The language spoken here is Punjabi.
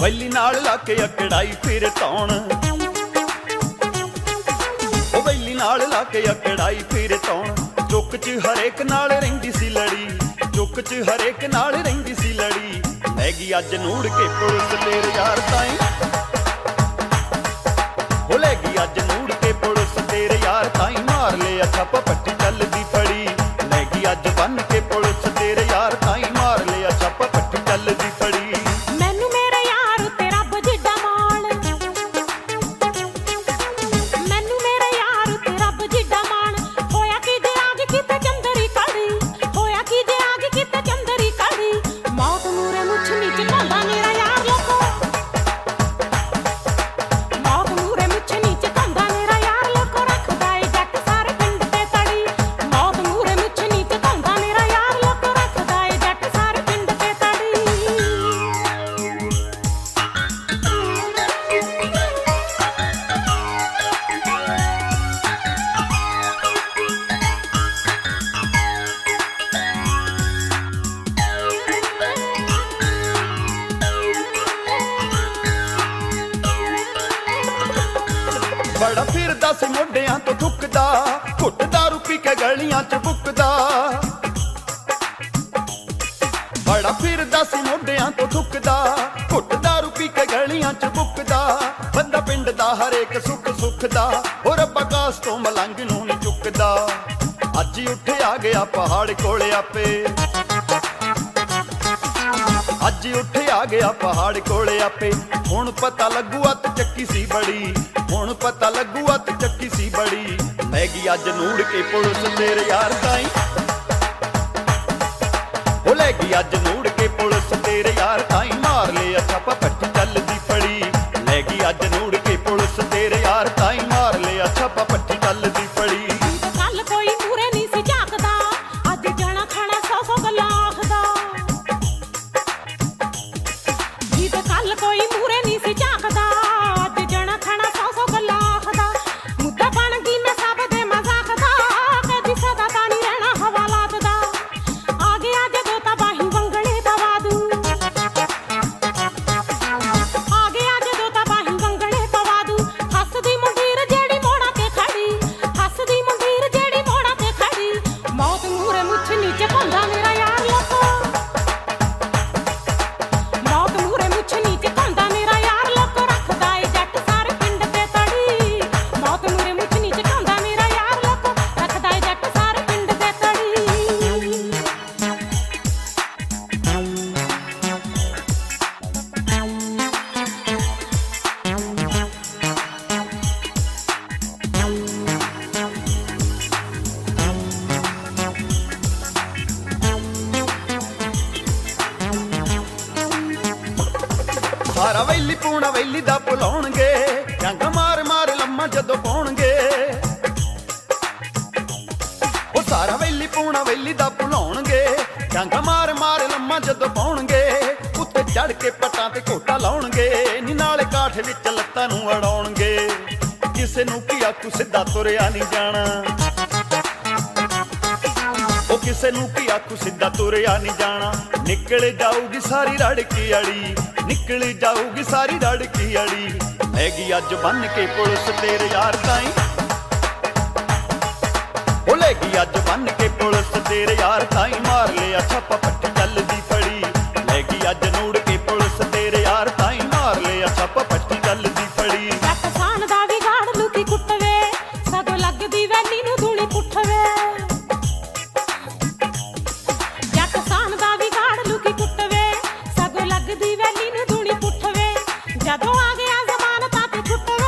ਵੈਲੀ ਨਾਲ ਲਾ ਕੇ ਅਕੜਾਈ ਫਿਰ ਤੌਣ ਉਹ ਵੈਲੀ ਨਾਲ ਲਾ ਕੇ ਅਕੜਾਈ ਫਿਰ ਤੌਣ ਚੁੱਕ 'ਚ ਹਰੇਕ ਨਾਲ ਰਹਿੰਦੀ ਸੀ ਲੜੀ। ਚੁੱਕ 'ਚ ਹਰੇਕ ਨਾਲ ਰਹਿੰਦੀ ਸੀ ਲੜੀ। ਲੈ ਗਈ ਅੱਜ ਨੂੜ ਕੇ ਪੁਲਿਸ ਤੇਰੇ ਯਾਰ ਤਾਈਂ। ਉਹ ਲੈ ਗਈ ਅੱਜ ਨੂੜ ਕੇ ਪੁਲਿਸ ਤੇਰੇ ਯਾਰ ਤਾਈ। ਮਾਰ ਲਿਆ ਛੱਪ ਬੜਾ ਫਿਰਦਾ ਸੀ ਮੋਢਿਆਂ ਤੋਂ ਥੁੱਕਦਾ ਘੁੱਟ ਦਾਰੂ ਪੀ ਕੇ ਗਲੀਆਂ 'ਚ ਬੁੱਕਦਾ ਬੜਾ ਫਿਰਦਾ ਸੀ ਮੋਢਿਆਂ ਤੋਂ ਥੁੱਕਦਾ ਘੁੱਟ ਦਾਰੂ ਪੀ ਕੇ ਗਲੀਆਂ 'ਚ ਬੁੱਕਦਾ ਬੰਦਾ ਪਿੰਡ ਦਾ ਹਰੇਕ ਸੁੱਖ ਸੁੱਖਦਾ ਉਹ ਰੱਬਾ ਤੋਂ ਮਲੰਗ ਨੂੰ ਨਹੀਂ ਚੁੱਕਦਾ। ਅੱਜ ਹੀ ਉੱਠ ਆ ਗਿਆ ਪਹਾੜ ਕੋਲੇ ਆਪੇ। ਅੱਜ ਉੱਠ ਆ ਗਿਆ ਪਹਾੜ ਕੋਲੇ ਆਪੇ। ਹੁਣ ਪਤਾ ਲੱਗੂ ਅੱਤ ਚੱਕੀ ਸੀ ਬੜੀ। ਹੁਣ ਪਤਾ ਲੱਗੂ ਅੱਤ ਚੱਕੀ ਸੀ ਬੜੀ। ਲੈ ਗਈ ਅੱਜ ਨੂੜ ਕੇ ਪੁਲਿਸ ਤੇਰੇ ਯਾਰ ਤਾਈਂ। ਉਹ ਲੈ ਗਈ ਅੱਜ ਨੂੜ ਕੇ ਪੁਲਿਸ ਤੇਰੇ ਯਾਰ ਦਾ ਭੁਲਾਉਣਗੇ ਜੰਗ ਮਾਰ ਮਾਰ ਲੰਮਾ ਜਦੋਂ ਪਾਉਣਗੇ। ਉਹ ਸਾਰਾ ਵੈਲੀ ਪੂਣਾ ਵੈਲੀ ਦਾ ਭੁਲਾਉਣਗੇ ਜੰਗ ਮਾਰ ਮਾਰ ਲੰਮਾ ਜਦੋਂ ਪਾਉਣਗੇ। ਉੱਤੇ ਚੜ ਕੇ ਪਟਾਂ ਤੇ ਘੋਟਾ ਲਾਉਣਗੇ, ਨੀ ਨਾਲੇ ਕਾਠ ਵਿੱਚ ਲੱਤਾਂ ਨੂੰ ਅੜਾਉਣਗੇ। ਕਿਸੇ ਨੂੰ ਕੀ ਆਖੂ ਸਿੱਧਾ ਤੁਰਿਆ ਨਹੀਂ ਜਾਣਾ। ਕਿਸੇ ਨੂੰ ਕੀ ਆਖੂ, ਸਿੱਧਾ ਤੁਰਿਆ ਨਹੀਂ ਜਾਣਾ। ਨਿਕਲ ਜਾਊਗੀ ਸਾਰੀ ਰੜਕੀ ਅੜੀ, ਨਿਕਲ ਜਾਊਗੀ ਸਾਰੀ ਰੜਕੀ ਅੜੀ। ਹੈਗੀ ਅੱਜ ਬੰਨ ਕੇ ਪੁਲਿਸ ਤੇਰੇ ਯਾਰ ਤਾਈਂ। ਉਹ ਅੱਜ ਬੰਨ ਕੇ ਪੁਲਿਸ ਤੇਰੇ ਯਾਰ ਤਾਈਂ। ਮਾਰ ਲਿਆ ਛੱਪਾ ਪੱਟੀ ছোট